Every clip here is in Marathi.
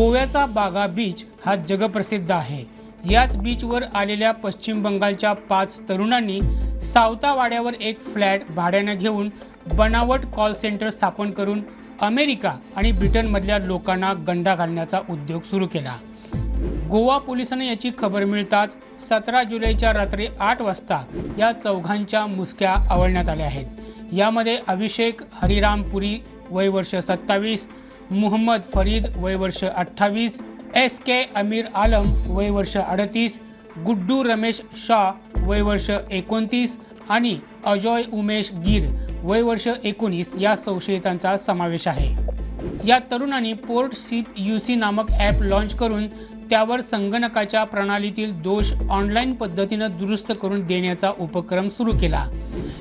गोव्याचा बागा बीच हा जगप्रसिद्ध आहे. याच बीचवर आलेल्या पश्चिम बंगालच्या पाच तरुणांनी सावतावाड्यावर एक फ्लॅट भाड्यानं घेऊन बनावट कॉल सेंटर स्थापन करून अमेरिका आणि ब्रिटनमधल्या लोकांना गंडा घालण्याचा उद्योग सुरू केला. गोवा पोलिसांना याची खबर मिळताच सतरा जुलैच्या रात्री आठ वाजता या चौघांच्या मुसक्या आवळण्यात आल्या आहेत. यामध्ये अभिषेक हरिरामपुरी वय वर्ष सत्तावीस मुहम्मद फरीद वय वर्ष अठ्ठावीस एस के अमीर आलम वय वर्ष अडतीस गुड्डू रमेश शाह वय वर्ष एकोणतीस आणि अजय उमेश गिर वय वर्ष एकोणीस या संशयितांचा समावेश आहे. या तरुणांनी पोर्ट सीप यू सी नामक ॲप लॉन्च करून त्यावर संगणकाच्या प्रणालीतील दोष ऑनलाईन पद्धतीनं दुरुस्त करून देण्याचा उपक्रम सुरू केला.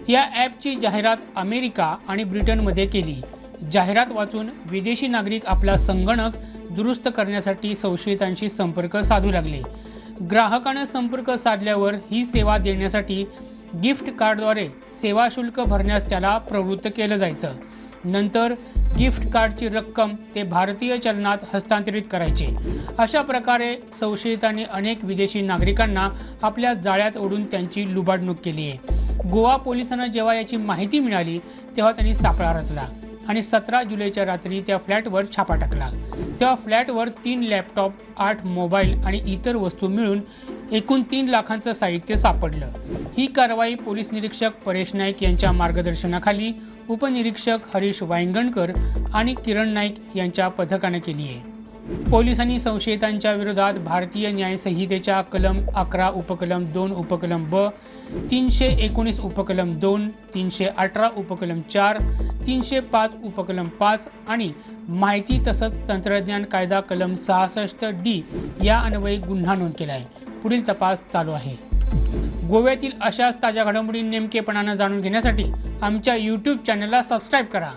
या ॲपची जाहिरात अमेरिका आणि ब्रिटनमध्ये केली. जाहिरात वाचून विदेशी नागरिक आपला संगणक दुरुस्त करण्यासाठी संशयितांशी संपर्क साधू लागले. ग्राहकानं संपर्क साधल्यावर ही सेवा देण्यासाठी गिफ्ट कार्डद्वारे सेवा शुल्क भरण्यास त्याला प्रवृत्त केलं जायचं. नंतर गिफ्ट कार्डची रक्कम ते भारतीय चलनात हस्तांतरित करायचे. अशा प्रकारे संशयितांनी अनेक विदेशी नागरिकांना आपल्या जाळ्यात ओढून त्यांची लुबाडणूक केली आहे गोवा पोलिसांना जेव्हा याची माहिती मिळाली तेव्हा त्यांनी सापळा रचला. आणि सतरा जुलैच्या रात्री त्या फ्लॅटवर छापा टाकला. त्या फ्लॅटवर तीन लॅपटॉप आठ मोबाईल आणि इतर वस्तू मिळून एकूण तीन लाखांचं साहित्य सापडलं. ही कारवाई पोलीस निरीक्षक परेश नाईक यांच्या मार्गदर्शनाखाली उपनिरीक्षक हरीश वायंगणकर आणि किरण नाईक यांच्या पथकाने केली आहे. पोलिसांनी संशयितांच्या विरोधात भारतीय न्यायसंहितेच्या कलम अकरा उपकलम दोन उपकलम ब तीनशे एकोणीस उपकलम दोन तीनशे अठरा उपकलम चार तीनशे पाच उपकलम पाच आणि माहिती तसंच तंत्रज्ञान कायदा कलम सहासष्ट डी या अन्वये गुन्हा नोंद केला आहे पुढील तपास चालू आहे. गोव्यातील अशाच ताज्या घडामोडी नेमकेपणानं जाणून घेण्यासाठी आमच्या यूट्यूब चॅनलला सबस्क्राईब करा.